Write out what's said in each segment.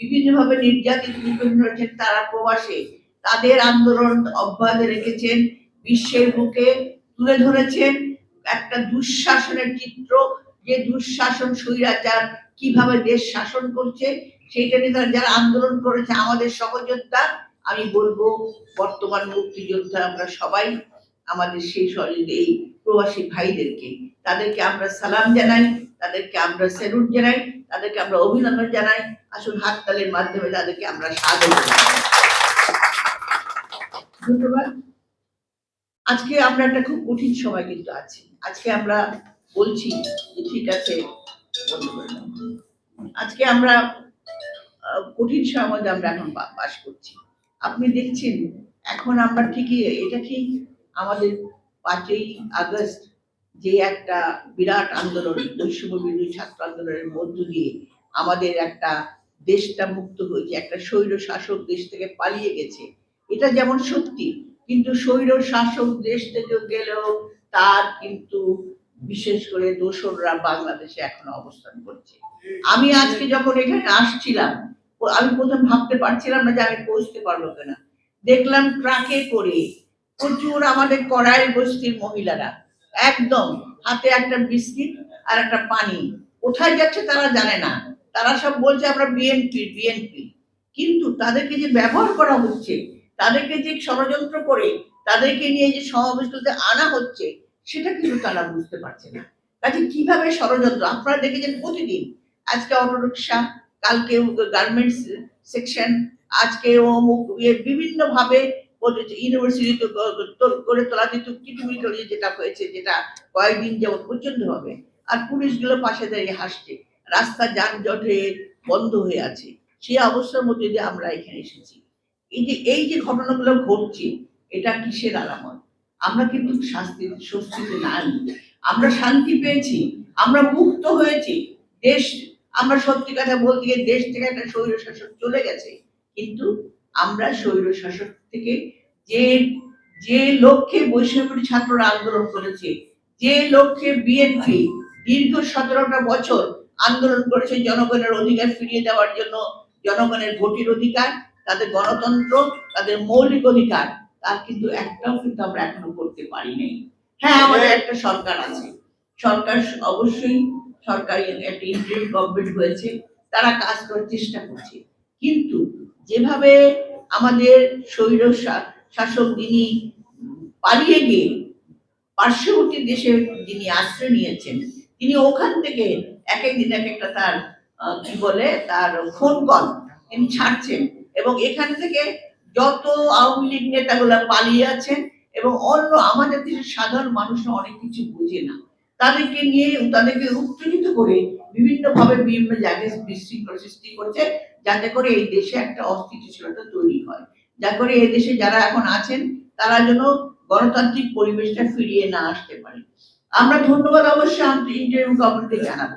বিভিন্নভাবে নির্যাতিত নিপীড়ন হয়েছেন তারা প্রবাসে। তাদের আন্দোলন অব্যাহত রেখেছেন, বিশ্বের বুকে তুলে ধরেছেন। একটা দুঃশাসনের চিত্র, যে দুঃশাসন স্বৈরাচার কীভাবে দেশ শাসন করছে, সেইটা নিয়ে তারা যারা আন্দোলন করেছে, আমাদের সহযোদ্ধা, আমি বলব বর্তমান মুক্তিযোদ্ধা আমরা সবাই, আমাদের সেই শরীর এই প্রবাসী ভাইদেরকে। তাদেরকে আমরা সালাম জানাই, তাদেরকে আমরা স্যালুট জানাই, তাদেরকে আমরা অভিনন্দন জানাই। আসুন হাততালির মাধ্যমে তাদেরকে আমরা স্বাগত ধন্যবাদ। আজকে আমরা একটা খুব কঠিন সময় কিন্তু আছি। আজকে আমরা বলছি যে ঠিক আছে। আজকে আমরা কঠিন সময় আমরা এখন বাস করছি। আপনি দেখছেন, এখন আমরা ঠিকই, এটা ঠিক আমাদের পাঁচই আগস্ট যে একটা বিরাট আন্দোলন, বৈষম্য বিরোধী ছাত্র আন্দোলনের মধ্য দিয়ে আমাদের একটা দেশটা মুক্ত হয়েছে, একটা স্বৈর শাসক দেশ থেকে পালিয়ে গেছে। এটা যেমন সত্যি, কিন্তু স্বৈর শাসক দেশ থেকে গেলেও তার কিন্তু বিশেষ করে দোসররা বাংলাদেশে এখনও অবস্থান করছে। আমি আজকে যখন এখানে আসছিলাম, আমি প্রথম ভাবতে পারছিলাম না যে আমি পৌঁছতে পারব কিনা। দেখলাম ট্রাকে করে প্রচুর আমাদের কড়াই বস্তির মহিলারা, একদম হাতে একটা বিস্কিট আর একটা পানি। কোথায় যাচ্ছে তারা জানে না। তারা সব বলছে আমরা বিএনপি বিএনপি কিন্তু তাদেরকে যে ব্যবহার করা হচ্ছে, তাদেরকে যে ষড়যন্ত্র করে, তাদেরকে নিয়ে যে সমাবেশগুলোতে আনা হচ্ছে, সেটা কিন্তু তারা বুঝতে পারছে না। কাজে কীভাবে ষড়যন্ত্র? আপনারা দেখেছেন প্রতিদিন, আজকে অটোরিকশা কালকে গার্মেন্টস সেকশন আজকে অমুক বিভিন্ন ভাবে ইউনিভার্সিটি করে তোলা যে চুক্তি করে যেটা হয়েছে, যেটা কয়েকদিন যেমন প্রচণ্ড হবে। আর পুলিশগুলো পাশে দাঁড়িয়ে হাসছে। রাস্তা যানজটে বন্ধ হয়ে আছে সেই অবস্থার মধ্যে দিয়ে আমরা এখানে এসেছি। এই যে এই যে ঘটনাগুলো ঘটছে, এটা কিসের আলামত আমরা কিন্তু শাস্তি, স্বস্তিতে নাই। আমরা শান্তি পেয়েছি, আমরা মুক্ত হয়েছি। দেশ, আমরা সত্যি কথা বলতে গিয়ে দেশ থেকে একটা স্বৈর শাসক চলে গেছে। কিন্তু আমরা স্বৈর শাসক থেকে যে যে লক্ষ্যে বৈষম্য ছাত্ররা আন্দোলন করেছে, যে লক্ষ্যে বিএনপি দীর্ঘ সতেরোটা বছর আন্দোলন করেছে জনগণের অধিকার ফিরিয়ে দেওয়ার জন্য জনগণের ভোটের অধিকার, তাদের গণতন্ত্র, তাদের মৌলিক অধিকার, তার কিন্তু একটাও কিন্তু আমরা এখনও করতে পারি নাই। হ্যাঁ আমাদের একটা সরকার আছে। সরকার অবশ্যই সরকারি একটা ইন্টারিম গভর্নমেন্ট হয়েছে, তারা কাজ করার চেষ্টা করছে। কিন্তু যেভাবে আমাদের স্বৈর শা- শাসক যিনি পালিয়ে গিয়ে পার্শ্ববর্তী দেশে যিনি আশ্রয় নিয়েছেন, তিনি ওখান থেকে এক এক দিন এক একটা তার কি বলে, তার ফোন কল তিনি ছাড়ছেন। এবং এখান থেকে যত আওয়ামী লীগ নেতাগুলো পালিয়ে আছেন এবং অন্য আমাদের দেশের সাধারণ মানুষ অনেক কিছু বুঝে না। তাদেরকে নিয়ে, তাদেরকে উত্তেজিত করে বিভিন্ন ভাবে বিভিন্ন জায়গায় সৃষ্টি করছে, যাতে করে এই দেশে একটা অস্থিতিশীলতা তৈরি হয়। যা করে এই দেশে যারা এখন আছেন, তারা যেন গণতান্ত্রিক পরিবেশটা ফিরিয়ে না আসতে পারে। আমরা ধন্যবাদ অবশ্যই ইন্টারিম গভর্নমেন্টকে জানাব।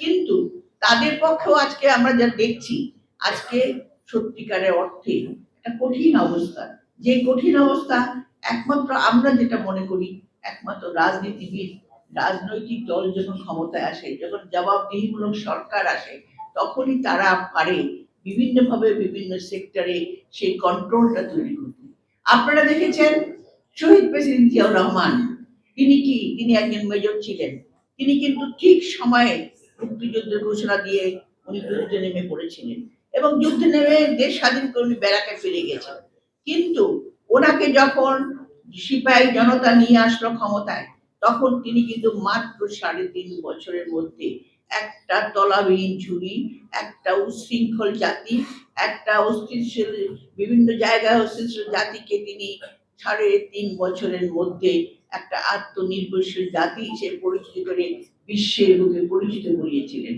কিন্তু তাদের পক্ষেও আজকে আমরা যা দেখছি, আজকে সত্যিকারের অর্থে একটা কঠিন অবস্থা। যে কঠিন অবস্থা একমাত্র আমরা যেটা মনে করি, একমাত্র রাজনীতিবিদ, রাজনৈতিক দল যখন ক্ষমতায় আসে, যখন জবাবদিহিমূলক সরকার আসে, তখনই তারা পারে বিভিন্নভাবে বিভিন্ন সেক্টরে সেই কন্ট্রোলটা তৈরি করতে। আপনারা দেখেছেন শহীদ প্রেসিডেন্ট জিয়াউর রহমান, তিনি কি, তিনি একজন মেজর ছিলেন। তিনি কিন্তু ঠিক সময়ে মুক্তিযুদ্ধের ঘোষণা দিয়ে উনি যুদ্ধে নেমে পড়েছিলেন। এবং যুদ্ধে নেমে দেশ স্বাধীন করে উনি ব্যারাকে ফিরে গেছেন। কিন্তু ওনাকে যখন সিপাহী জনতা নিয়ে আসলো ক্ষমতায়, তখন তিনি কিন্তু মাত্র সাড়ে তিন বছরের মধ্যে একটা তলাবিহীন ঝুড়ি, একটা উচ্ছৃঙ্খল জাতি, একটা অস্থিতিশীল বিভিন্ন জায়গায় অস্থিতিশীল জাতিকে তিনি সাড়ে তিন বছরের মধ্যে একটা আত্মনির্ভরশীল জাতি হিসেবে পরিচিত করে বিশ্বের বুকে পরিচিত করিয়েছিলেন।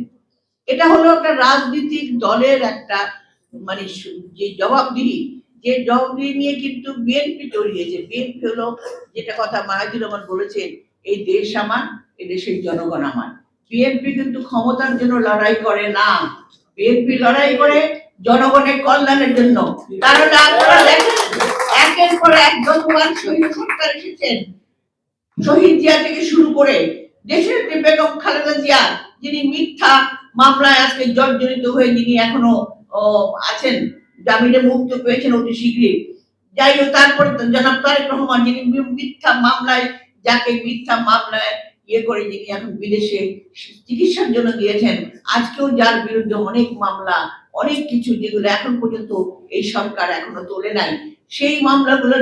এটা হলো একটা রাজনৈতিক দলের একটা মানে যে জবাবদিহি যে জবাবদিহি নিয়ে কিন্তু বিএনপি জড়িয়েছে বিএনপি হলো যেটা কথা মাহাজির রহমান বলেছেন, এই দেশ আমার এই দেশের জনগণ আমার। বিএনপি কিন্তু ক্ষমতার জন্য লড়াই করে না। বিএনপি লড়াই করে জনগণের কল্যাণের জন্য। কারণ আপনারা দেখেন, একের পর এক শহীদ সরকার এসেছেন, শহীদ জিয়া থেকে শুরু করে দেশের যে বেগম খালেদা জিয়া যিনি মিথ্যা মামলায় আজকে জর্জরিত হয়ে যিনি এখনও আছেন, জামিনে মুক্ত পেয়েছেন অতি শীঘ্রই। যাই হোক, তারপরে জনাব তারেক রহমান যিনি মিথ্যা মামলায়, যাকে মিথ্যা মামলায় ইয়ে করে যিনি এখন বিদেশে চিকিৎসার জন্য গিয়েছেন, আজকেও যার বিরুদ্ধে অনেক মামলা, অনেক কিছু যেগুলো এখন পর্যন্ত এই সরকার এখনও তোলে নাই। সেই মামলাগুলো